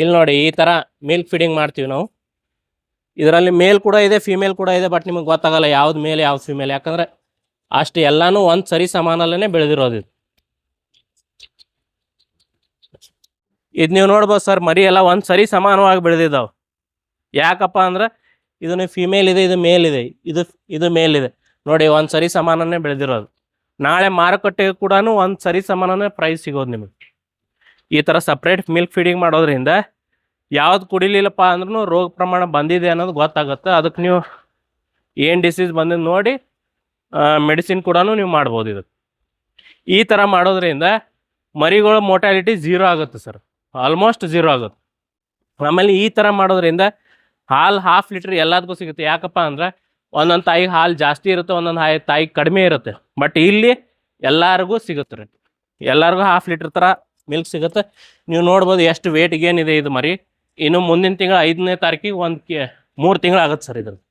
ಇಲ್ಲಿ ನೋಡಿ, ಈ ಥರ ಮಿಲ್ಕ್ ಫೀಡಿಂಗ್ ಮಾಡ್ತೀವಿ ನಾವು. ಇದರಲ್ಲಿ ಮೇಲ್ ಕೂಡ ಇದೆ ಫಿಮೇಲ್ ಕೂಡ ಇದೆ ಬಟ್ ನಿಮಗೆ ಗೊತ್ತಾಗಲ್ಲ ಯಾವ್ದು ಮೇಲ್ ಯಾವ್ದು ಫಿಮೇಲ್ ಯಾಕಂದ್ರೆ ಅಷ್ಟು ಎಲ್ಲಾನು ಒಂದು ಸರಿ ಸಮಾನಲ್ಲೇ ಬೆಳೆದಿರೋದು ಇದು. ನೀವು ನೋಡ್ಬೋದು ಸರ್ ಮರಿ ಎಲ್ಲ ಒಂದು ಸರಿ ಸಮಾನವಾಗಿ ಬೆಳೆದಿದ್ದಾವೆ. ಯಾಕಪ್ಪ ಅಂದ್ರೆ ಇದನ್ನು ಫಿಮೇಲ್ ಇದೆ, ಇದು ಮೇಲ್ ಇದೆ. ಇದು ಇದು ಮೇಲ್ ಇದೆ. ನೋಡಿ, ಒಂದು ಸರಿ ಸಮಾನನೇ ಬೆಳೆದಿರೋದು. ನಾಳೆ ಮಾರುಕಟ್ಟೆಗೆ ಕೂಡ ಒಂದು ಸರಿ ಸಮಾನನೇ ಪ್ರೈಸ್ ಸಿಗೋದು ನಿಮಗೆ. ಈ ಥರ ಸಪ್ರೇಟ್ ಮಿಲ್ಕ್ ಫೀಡಿಂಗ್ ಮಾಡೋದ್ರಿಂದ ಯಾವ್ದು ಕುಡಿಲಿಲ್ಲಪ್ಪ ಅಂದ್ರೂ ರೋಗ ಪ್ರಮಾಣ ಬಂದಿದೆ ಅನ್ನೋದು ಗೊತ್ತಾಗುತ್ತೆ. ಅದಕ್ಕೆ ನೀವು ಏನು ಡಿಸೀಸ್ ಬಂದಿದ್ದು ನೋಡಿ ಮೆಡಿಸಿನ್ ಕೂಡ ನೀವು ಮಾಡ್ಬೋದು ಇದು ಈ ಥರ ಮಾಡೋದ್ರಿಂದ ಮರಿಗಳ ಮೊಟಾಲಿಟಿ ಝೀರೋ ಆಗುತ್ತೆ ಸರ್ ಆಲ್ಮೋಸ್ಟ್ ಝೀರೋ ಆಗುತ್ತೆ. ಆಮೇಲೆ ಈ ಥರ ಮಾಡೋದ್ರಿಂದ ಹಾಲು ಹಾಫ್ ಲೀಟ್ರ್ ಎಲ್ಲದಕ್ಕೂ ಸಿಗುತ್ತೆ. ಯಾಕಪ್ಪ ಅಂದ್ರೆ ಒಂದೊಂದು ತಾಯಿಗೆ ಹಾಲು ಜಾಸ್ತಿ ಇರುತ್ತೆ, ಒಂದೊಂದು ಹಾಯಿ ತಾಯಿಗೆ ಕಡಿಮೆ ಇರುತ್ತೆ. ಬಟ್ ಇಲ್ಲಿ ಎಲ್ಲರಿಗೂ ಸಿಗುತ್ತೆ ರೀ. ಎಲ್ಲರಿಗೂ ಹಾಫ್ ಲೀಟ್ರ್ ಥರ ಮಿಲ್ಕ್ ಸಿಗುತ್ತೆ. ನೀವು ನೋಡ್ಬೋದು ಎಷ್ಟು ವೇಟ್ ಏನಿದೆ ಇದು ಮರಿ. ಇನ್ನು ಮುಂದಿನ ತಿಂಗಳ ಐದನೇ ತಾರೀಕಿಗೆ ಒಂದು ಕೆ ಮೂರು ತಿಂಗಳು ಆಗುತ್ತೆ ಸರ್ ಇದ್ರದ್ದು.